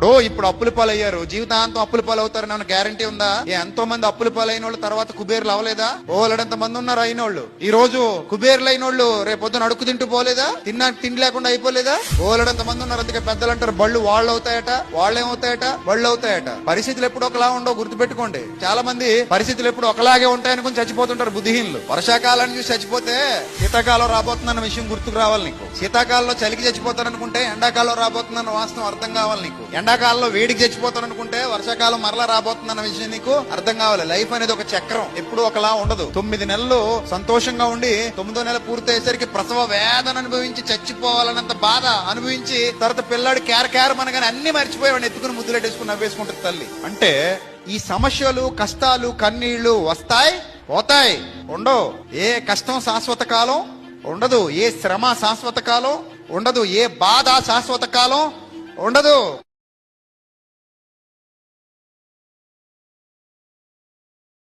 ఇప్పుడు ఇప్పుడు అప్పుల పాలయ్యారు. జీవితాంతం అప్పుల పాలు నన్ను ఏమైనా గ్యారంటీ ఉందా? ఎంతో మంది అప్పుల పాలైన వాళ్ళు తర్వాత కుబేర్లు అవ్వలేదా? ఓలడంత మంది ఉన్నారు అయిన వాళ్ళు ఈ రోజు కుబేర్లు అయిన వాళ్ళు రేపు పొద్దున అడుగు తింటూ పోలేదా? తిన్నా తిండి లేకుండా అయిపోలేదా? ఓలడంత మంది ఉన్నారు అందుకే పెద్దలు అంటారు బళ్ళు వాళ్ళు అవుతాయట వాళ్ళేమవుతాయట బళ్ళు అవుతాయట పరిస్థితులు ఎప్పుడు ఒకలా ఉండవు గుర్తుపెట్టుకోండి. చాలా మంది పరిస్థితులు ఎప్పుడు ఒకలాగే ఉంటాయనుకుని చచ్చిపోతుంటారు బుద్ధిహీనులు. వర్షాకాలాన్ని చూసి చచ్చిపోతే శీతాకాలం రాబోతుందన్న విషయం గుర్తుకు రావాలి నీకు. శీతాకాలంలో చలికి చచ్చిపోతారనుకుంటే ఎండాకాలం రాబోతుందన్న వాస్తవం అర్థం కావాలి నీకు. ఎండ ఎండాకాలంలో వేడికి చచ్చిపోతాను అనుకుంటే వర్షాకాలం మరలా రాబోతుందన్న విషయం నీకు అర్థం కావాలి. లైఫ్ అనేది ఒక చక్రం. ఎప్పుడు ఒకలా ఉండదు. తొమ్మిది నెలలు సంతోషంగా ఉండి తొమ్మిదో నెల పూర్తయ్యేసరికి ప్రసవ వేదన అనుభవించి చచ్చిపోవాలన్నంత బాధ అనుభవించి తర్వాత పిల్లాడు కేర కేర మనగానే అన్ని మర్చిపోయి వాడిని ఎత్తుకుని ముద్దులెట్టేసుకుని నవ్వేసుకుంటుంది తల్లి. అంటే ఈ సమస్యలు కష్టాలు కన్నీళ్ళు వస్తాయి పోతాయి. ఉండవు. ఏ కష్టం శాశ్వత కాలం ఉండదు. ఏ శ్రమ శాశ్వత కాలం ఉండదు. ఏ బాధ శాశ్వత కాలం ఉండదు.